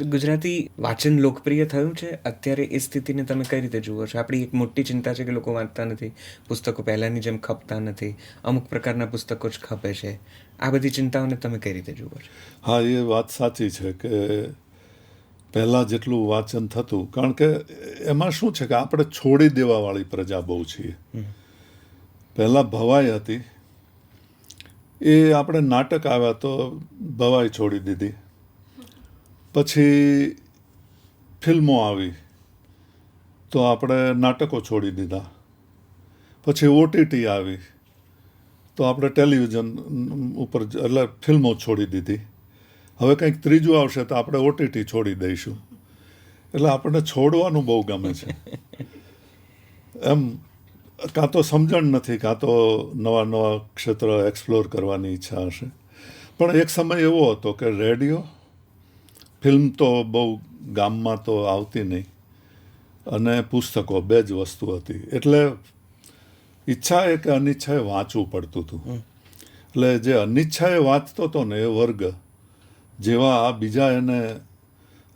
ગુજરાતી વાંચન લોકપ્રિય થયું છે? અત્યારે એ સ્થિતિને તમે કઈ રીતે જુઓ છો? આપણી એક મોટી ચિંતા છે કે લોકો વાંચતા નથી પુસ્તકો પહેલાંની જેમ ખપતા નથી અમુક પ્રકારના પુસ્તકો જ ખપે છે. આ બધી ચિંતાઓને તમે કઈ રીતે જુઓ છો? હા એ વાત સાચી છે કે પહેલાં જેટલું વાંચન થતું કારણ કે એમાં શું છે કે આપણે છોડી દેવાવાળી પ્રજા બહુ છીએ. પહેલાં ભવાઈ હતી. એ આપણે નાટક આવ્યા તો ભવાઈ છોડી દીધી. પછી ફિલ્મો આવી તો આપણે નાટકો છોડી દીધા. પછી ઓટીટી આવી તો આપણે ટેલિવિઝન ઉપર એટલે ફિલ્મો છોડી દીધી. હવે કંઈક ત્રીજું આવશે તો આપણે ઓટીટી છોડી દઈશું. એટલે આપણને છોડવાનું બહુ ગમે છે. એમ કાં તો સમજણ નથી, કાં તો નવા નવા ક્ષેત્ર એક્સપ્લોર કરવાની ઈચ્છા હશે. પણ એક સમય એવો હતો કે રેડિયો ફિલ્મ તો બહુ ગામમાં તો આવતી નહીં. અને પુસ્તકો બે જ વસ્તુ હતી. એટલે ઈચ્છા એ કે અનિચ્છાએ વાંચવું પડતું હતું. એટલે જે અનિચ્છાએ વાંચતો હતો ને એ વર્ગ જેવા આ બીજા એને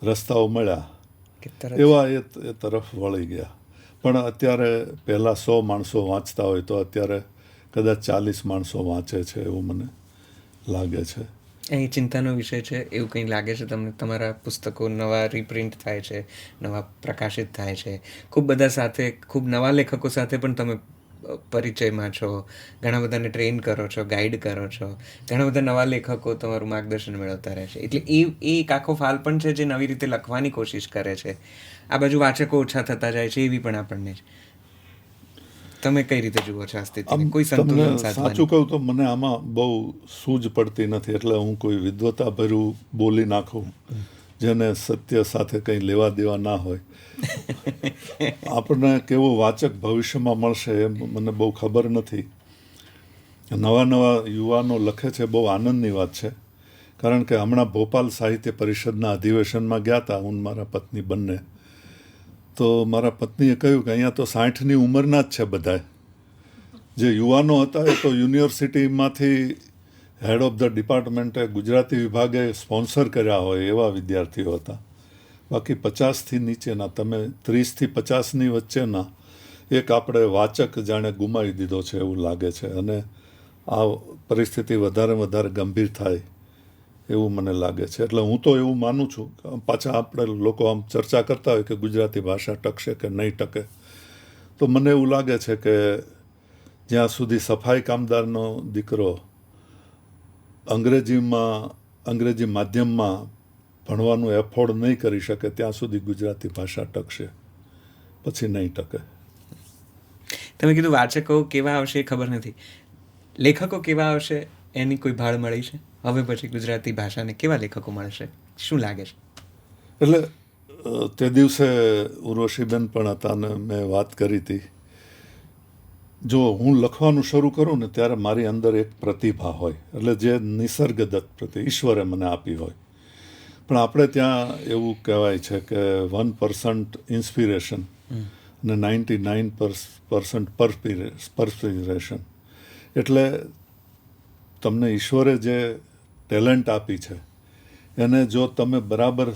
રસ્તાઓ મળ્યા એવા એ તરફ વળી ગયા. પણ અત્યારે પહેલાં સો માણસો વાંચતા હોય તો અત્યારે કદાચ ચાલીસ માણસો વાંચે છે એવું મને લાગે છે. એ ચિંતાનો વિષય છે, એવું કંઈ લાગે છે તમને? તમારા પુસ્તકો નવા રિપ્રિન્ટ થાય છે, નવા પ્રકાશિત થાય છે. ખૂબ બધા સાથે, ખૂબ નવા લેખકો સાથે પણ તમે પરિચયમાં છો. ઘણા બધાને ટ્રેન કરો છો ગાઈડ કરો છો. ઘણા બધા નવા લેખકો તમારું માર્ગદર્શન મેળવતા રહે છે. એટલે એ એ એક આખો ફાલ પણ છે જે નવી રીતે લખવાની કોશિશ કરે છે. આ બાજુ વાચકો ઓછા થતા જાય છે, એવી પણ આપણને છે તમે કઈ રીતે જુઓ છો આ સ્થિતિને? કોઈ સંતુલન સાચું કહું તો મને આમાં બહુ સૂઝ પડતી નથી એટલે હું કોઈ વિદ્વતા ભર્યું બોલી નાખું જેને સત્ય સાથે કંઈ લેવા દેવા ના હોય. આપણને કેવો વાચક ભવિષ્યમાં મળશે એ મને બહુ ખબર નથી. નવા નવા યુવાનો લખે છે બહુ આનંદની વાત છે. કારણ કે હમણાં ભોપાલ સાહિત્ય પરિષદના અધિવેશનમાં ગયા હતા હું મારા પત્ની બંને. તો મારા પત્નીએ કહ્યું કે અહીંયા તો સાઠની ઉંમરના જ છે બધાય જે યુવાનો હતા એ તો યુનિવર્સિટીમાંથી હેડ ઓફ ધ ડિપાર્ટમેન્ટે ગુજરાતી વિભાગે સ્પોન્સર કર્યા હોય એવા વિદ્યાર્થીઓ હતા. બાકી પચાસથી નીચેના, તમે ત્રીસથી પચાસની વચ્ચેના એક આપણે વાચક જાણે ગુમાવી દીધો છે એવું લાગે છે. અને આ પરિસ્થિતિ વધારે વધારે ગંભીર થાય. એવું મને લાગે છે. એટલે હું તો એવું માનું છું પાછા આપણે લોકો આમ ચર્ચા કરતા હોય કે ગુજરાતી ભાષા ટકશે કે નહીં ટકે. તો મને એવું લાગે છે કે જ્યાં સુધી સફાઈ કામદારનો દીકરો અંગ્રેજીમાં, અંગ્રેજી માધ્યમમાં ભણવાનું એફોર્ડ નહીં કરી શકે, ત્યાં સુધી ગુજરાતી ભાષા ટકશે, પછી નહીં ટકે. તમે કીધું વાચકો કેવા આવશે એ ખબર નથી. લેખકો કેવા આવશે? એની કોઈ ભાળ મળી છે? હવે પછી ગુજરાતી ભાષાને કેવા લેખકો મળશે શું લાગે છે? એટલે તે દિવસે ઉર્વશીબેન પણ હતા અને મેં વાત કરી હતી. જો હું લખવાનું શરૂ કરું ને ત્યારે મારી અંદર એક પ્રતિભા હોય એટલે જે નિસર્ગદત્ત પ્રતિ ઈશ્વરે મને આપી હોય. પણ આપણે ત્યાં એવું કહેવાય છે કે વન પર્સન્ટ ઇન્સ્પિરેશન અને નાઇન્ટી નાઇન પર્સન્ટ પરસ્પિરેશન. એટલે તમને ઈશ્વરે જે ટેલેન્ટ આપી છે, એને જો તમે બરાબર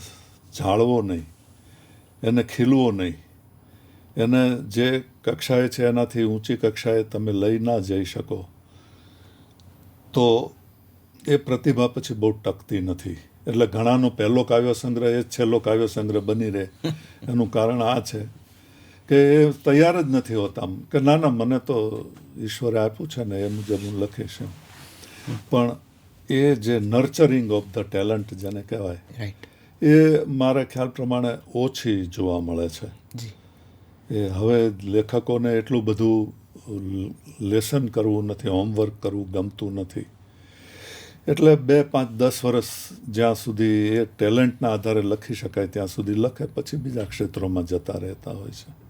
જાળવો નહીં, એને ખીલવો નહીં, એને જે કક્ષાએ છે એનાથી ઊંચી કક્ષાએ તમે લઈ ના જઈ શકો, તો એ પ્રતિભા પછી બહુ ટકતી નથી. એટલે ઘણાનો પહેલો કાવ્ય સંગ્રહ એ જ છેલ્લો કાવ્ય સંગ્રહ બની રહે. એનું કારણ આ છે કે એ તૈયાર જ નથી હોતા. કે ના ના, મને તો ઈશ્વરે આપ્યું છે ને, એ મુજબ હું લખીશ એમ. પણ એ જે નર્ચરિંગ ઓફ ધ ટેલેન્ટ જેને કહેવાય એ મારા ખ્યાલ પ્રમાણે ઓછી જોવા મળે છે. એ હવે લેખકોને એટલું બધું લેસન કરવું નથી હોમવર્ક કરવું ગમતું નથી. એટલે બે પાંચ દસ વર્ષ જ્યાં સુધી એ ટેલેન્ટના આધારે લખી શકાય ત્યાં સુધી લખે પછી બીજા ક્ષેત્રોમાં જતા રહેતા હોય છે.